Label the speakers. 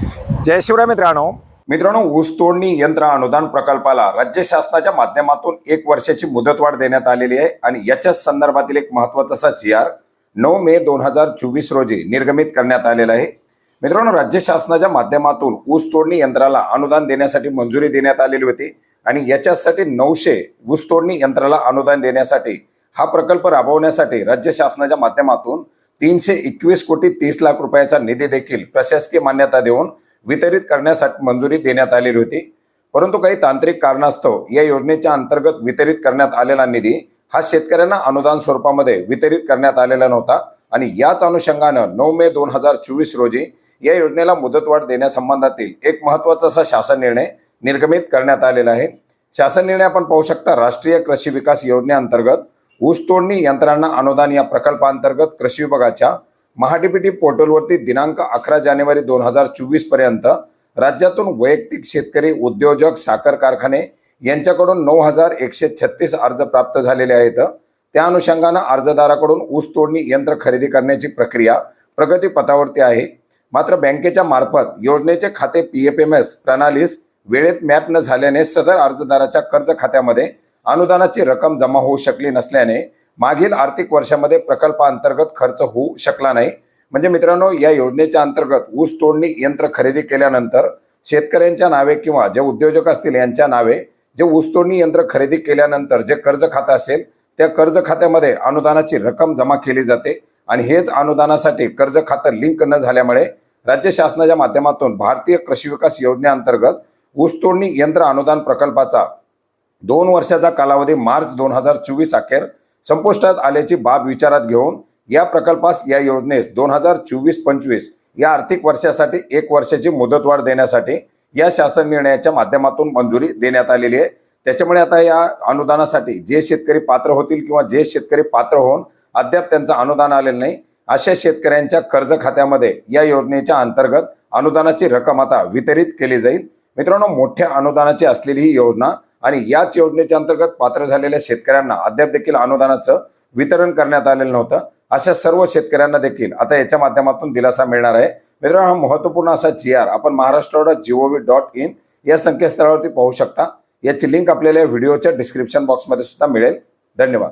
Speaker 1: जय शिवराय मित्रांनो. मित्रांनो ऊस तोडणी यंत्र अनुदान प्रकल्पाला राज्य शासनाच्या माध्यमातून एक वर्षाची मुदतवाढ देण्यात आलेली आहे आणि याच्याच संदर्भातील एक महत्त्वाचा असा जी आर नऊ मे दोन हजार चोवीस रोजी निर्गमित करण्यात आलेला आहे. मित्रांनो राज्य शासनाच्या माध्यमातून ऊस तोडणी यंत्राला अनुदान देण्यासाठी मंजुरी देण्यात आलेली होती आणि याच्यासाठी नऊशे ऊस तोडणी यंत्राला अनुदान देण्यासाठी हा प्रकल्प राबवण्यासाठी राज्य शासनाच्या माध्यमातून तीनशे एकवीस कोटी तीस लाख रुपयाचा निधी देखील प्रशासकीय मान्यता देऊन वितरित करण्यासाठी मंजुरी देण्यात आलेली होती. परंतु काही तांत्रिक कारणास्तव या योजनेच्या अंतर्गत वितरित करण्यात आलेला निधी हा शेतकऱ्यांना अनुदान स्वरूपामध्ये वितरित करण्यात आलेला नव्हता आणि याच अनुषंगानं नऊ मे दोन हजार चोवीस रोजी या योजनेला मुदतवाढ देण्यासंबंधातील एक महत्त्वाचा असा शासन निर्णय निर्गमित करण्यात आलेला आहे. शासन निर्णय आपण पाहू शकता राष्ट्रीय कृषी विकास योजनेअंतर्गत ऊस तोडणी यंत्रांना अनुदान या प्रकल्पांतर्गत कृषी विभागाच्या महाडीपीटी पोर्टलवरती दिनांक अकरा जानेवारी दोन हजार चोवीसपर्यंत राज्यातून वैयक्तिक शेतकरी उद्योजक साखर कारखाने यांच्याकडून नऊ हजार एकशे छत्तीस अर्ज प्राप्त झालेले आहेत. त्या अनुषंगानं अर्जदाराकडून ऊस तोडणी यंत्र खरेदी करण्याची प्रक्रिया प्रगतीपथावरती आहे. मात्र बँकेच्या मार्फत योजनेचे खाते पी एफ एम एस प्रणालीस वेळेत मॅप न झाल्याने सदर अर्जदाराच्या कर्ज खात्यामध्ये अनुदानाची रक्कम जमा होऊ शकली नसल्याने मागील आर्थिक वर्षामध्ये प्रकल्पाअंतर्गत खर्च होऊ शकला नाही. म्हणजे मित्रांनो या योजनेच्या अंतर्गत ऊस तोडणी यंत्र खरेदी केल्यानंतर शेतकऱ्यांच्या नावे किंवा जे उद्योजक असतील यांच्या नावे जे ऊस तोडणी यंत्र खरेदी केल्यानंतर जे कर्ज खातं असेल त्या कर्ज खात्यामध्ये अनुदानाची रक्कम जमा केली जाते. आणि हेच अनुदानासाठी कर्ज खातं लिंक न झाल्यामुळे राज्य शासनाच्या माध्यमातून भारतीय कृषी विकास योजनेअंतर्गत ऊस तोडणी यंत्र अनुदान प्रकल्पाचा दोन वर्षाचा कालावधी मार्च दोन हजार चोवीस अखेर संपुष्टात आल्याची बाब विचारात घेऊन या प्रकल्पास या योजनेस दोन हजार चोवीस पंचवीस या आर्थिक वर्षासाठी एक वर्षाची मुदतवाढ देण्यासाठी या शासन निर्णयाच्या माध्यमातून मंजुरी देण्यात आलेली आहे. त्याच्यामुळे आता या अनुदानासाठी जे शेतकरी पात्र होतील किंवा जे शेतकरी पात्र होऊन अद्याप त्यांचं अनुदान आलेलं नाही अशा शेतकऱ्यांच्या कर्ज खात्यामध्ये या योजनेच्या अंतर्गत अनुदानाची रक्कम आता वितरित केली जाईल. मित्रांनो मोठ्या अनुदानाची असलेली ही योजना आणि याच योजनेच्या अंतर्गत पात्र झालेल्या शेतकऱ्यांना अद्याप देखील अनुदानाचं वितरण करण्यात आलेलं नव्हतं. अशा सर्व शेतकऱ्यांना देखील आता याच्या माध्यमातून दिलासा मिळणार आहे. मित्रांनो हा महत्त्वपूर्ण असा जी आर आपण Maharashtra dot V dot in या संकेतस्थळावरती पाहू शकता. याची लिंक आपल्याला या व्हिडिओच्या डिस्क्रिप्शन बॉक्समध्ये सुद्धा मिळेल. धन्यवाद.